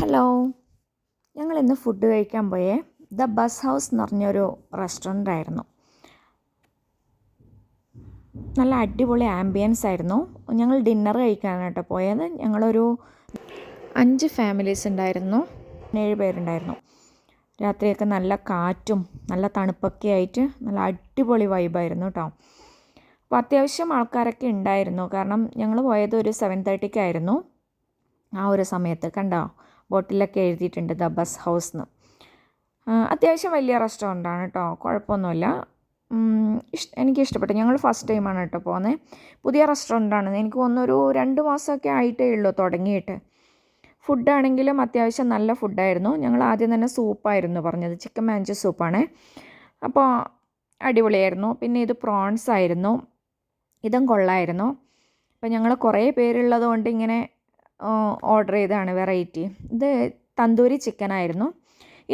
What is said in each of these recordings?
Hello. ഞങ്ങൾ ഇന്ന് food കഴിക്കാൻ പോയേ. ദ ബസ് ഹൗസ് എന്ന് പറഞ്ഞൊരു റെസ്റ്റോറന്റ് ആയിരുന്നു. നല്ല അടിപൊളി ആംബിയൻസ് ആയിരുന്നു. ഞങ്ങൾ ഡിന്നർ കഴിക്കാനായിട്ട് പോയത്. ഞങ്ങളൊരു അഞ്ച് ഫാമിലീസ് ഉണ്ടായിരുന്നു. ഏഴ് പേരുണ്ടായിരുന്നു. രാത്രിയൊക്കെ നല്ല കാറ്റും നല്ല തണുപ്പൊക്കെ ആയിട്ട് നല്ല അടിപൊളി വൈബായിരുന്നു കേട്ടോ. അപ്പോൾ അത്യാവശ്യം ആൾക്കാരൊക്കെ ഉണ്ടായിരുന്നു. കാരണം ഞങ്ങൾ പോയത് ഒരു സെവൻ തേർട്ടിക്കായിരുന്നു ആ ഒരു സമയത്ത് കണ്ടോ? ബോട്ടിലൊക്കെ എഴുതിയിട്ടുണ്ട് ദ ബസ് ഹൗസ് എന്ന് അത്യാവശ്യം വലിയ റെസ്റ്റോറന്റാണ് കേട്ടോ കുഴപ്പമൊന്നുമില്ല. ഇഷ് എനിക്ക് ഇഷ്ടപ്പെട്ടു ഞങ്ങൾ ഫസ്റ്റ് ടൈമാണ് കേട്ടോ പോകുന്നത് പുതിയ റെസ്റ്റോറന്റാണ്. എനിക്ക് ഒന്നൊരു രണ്ട് മാസമൊക്കെ ആയിട്ടേ ഉള്ളൂ തുടങ്ങിയിട്ട്. ഫുഡാണെങ്കിലും അത്യാവശ്യം നല്ല ഫുഡായിരുന്നു. ഞങ്ങൾ ആദ്യം തന്നെ സൂപ്പായിരുന്നു പറഞ്ഞത്. ചിക്കൻ മാഞ്ചി സൂപ്പാണ്. അപ്പോൾ അടിപൊളിയായിരുന്നു. പിന്നെ ഇത് പ്രോൺസ് ആയിരുന്നു ഇതും കൊള്ളായിരുന്നു. അപ്പോൾ ഞങ്ങൾ കുറേ പേരുള്ളത് കൊണ്ട് ഇങ്ങനെ ഓർഡർ ചെയ്തതാണ് വെറൈറ്റി ഇത് തന്തൂരി ചിക്കൻ ആയിരുന്നു.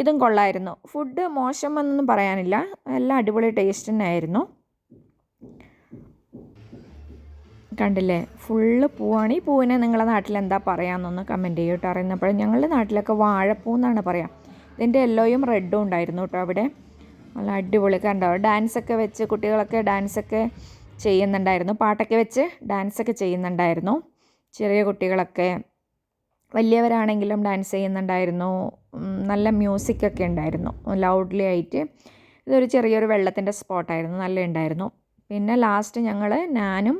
ഇതും കൊള്ളായിരുന്നു. ഫുഡ് മോശം എന്നൊന്നും പറയാനില്ല. എല്ലാം അടിപൊളി ടേസ്റ്റ് തന്നെ ആയിരുന്നു കണ്ടില്ലേ? ഫുള്ള് പൂവാണ്. ഈ പൂവിനെ നിങ്ങളുടെ നാട്ടിൽ എന്താ പറയാമെന്നൊന്ന് കമന്റ് ചെയ്യും കേട്ടോ അറിയുന്നപ്പോൾ ഞങ്ങളുടെ നാട്ടിലൊക്കെ വാഴപ്പൂ എന്നാണ് പറയാം. ഇതിന്റെ യെല്ലോയും റെഡും ഉണ്ടായിരുന്നു കേട്ടോ അവിടെ. നല്ല അടിപൊളി. കണ്ടോ? ഡാൻസൊക്കെ വെച്ച് കുട്ടികളൊക്കെ ഡാൻസൊക്കെ ചെയ്യുന്നുണ്ടായിരുന്നു. പാട്ടൊക്കെ വെച്ച് ഡാൻസൊക്കെ ചെയ്യുന്നുണ്ടായിരുന്നു. ചെറിയ കുട്ടികളൊക്കെ വലിയവരാണെങ്കിലും ഡാൻസ് ചെയ്യുന്നുണ്ടായിരുന്നു. നല്ല മ്യൂസിക് ഒക്കെ ഉണ്ടായിരുന്നു. ലൗഡ്ലി ആയിട്ട് ഇതൊരു ചെറിയൊരു വെള്ളത്തിന്റെ സ്പോട്ടായിരുന്നു നല്ല ഉണ്ടായിരുന്നു. പിന്നെ ലാസ്റ്റ് ഞങ്ങൾ നാനും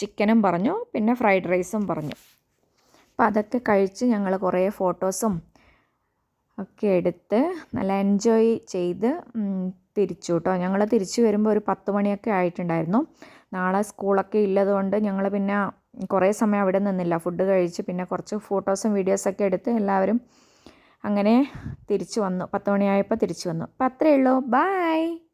ചിക്കനും പറഞ്ഞു. പിന്നെ ഫ്രൈഡ് റൈസും പറഞ്ഞു. അപ്പോൾ അതൊക്കെ കഴിച്ച് ഞങ്ങൾ കുറേ ഫോട്ടോസും ഒക്കെ എടുത്ത് നല്ല എൻജോയ് ചെയ്ത് തിരിച്ചു കേട്ടോ ഞങ്ങൾ തിരിച്ചു വരുമ്പോൾ ഒരു പത്ത് മണിയൊക്കെ ആയിട്ടുണ്ടായിരുന്നു. നാളെ സ്കൂളൊക്കെ ഇല്ലതുകൊണ്ട് ഞങ്ങൾ പിന്നെ കുറേ സമയം അവിടെ നിന്നില്ല. ഫുഡ് കഴിച്ച് പിന്നെ കുറച്ച് ഫോട്ടോസും വീഡിയോസൊക്കെ എടുത്ത് എല്ലാവരും അങ്ങനെ തിരിച്ചു വന്നു. പത്ത് മണിയായപ്പോൾ തിരിച്ചു വന്നു. അപ്പോൾ അത്രയേ ഉള്ളൂ. ബായ്